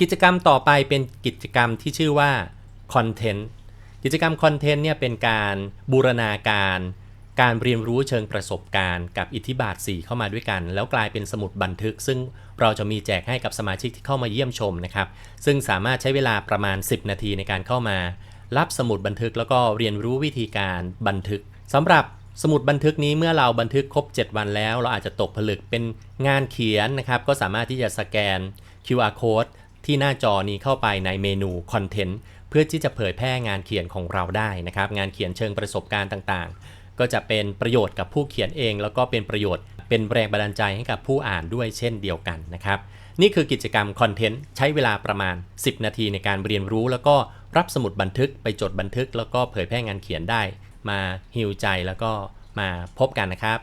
กิจกรรมต่อไปเป็นกิจกรรมที่ชื่อว่าคอนเทนต์กิจกรรมคอนเทนต์เนี่ยเป็นการบูรณาการ การเรียนรู้เชิงประสบการณ์ กับอิทธิบาท 4 เข้ามาด้วยกัน แล้วกลายเป็นสมุดบันทึก ซึ่งเราจะมีแจกให้กับสมาชิกที่เข้ามาเยี่ยมชมนะครับ ซึ่งสามารถใช้เวลาประมาณ 10 นาทีในการเข้ามา รับสมุดบันทึกแล้วก็เรียนรู้วิธีการบันทึกสำหรับสมุดบันทึกนี้เมื่อเราบันทึกครบ 7 วันแล้ว เราอาจจะตกผลึกเป็นงานเขียนนะครับก็สามารถที่จะสแกน QR code ที่หน้าจอนี้เข้าไปในเมนูคอนเทนต์เพื่อที่จะเผยแพร่งานเขียนของเราได้นะครับ งานเขียนเชิงประสบการณ์ต่างๆ ก็จะเป็นประโยชน์กับผู้เขียนเอง แล้วก็เป็นประโยชน์เป็นแรงบันดาลใจให้กับผู้อ่านด้วยเช่นเดียวกันนะครับ นี่คือกิจกรรมคอนเทนต์ใช้เวลาประมาณ 10 นาทีในการเรียนรู้ แล้วก็รับสมุดบันทึกไปจดบันทึก แล้วก็เผยแพร่งานเขียนได้ มาฮิวใจแล้วก็มาพบกันนะครับ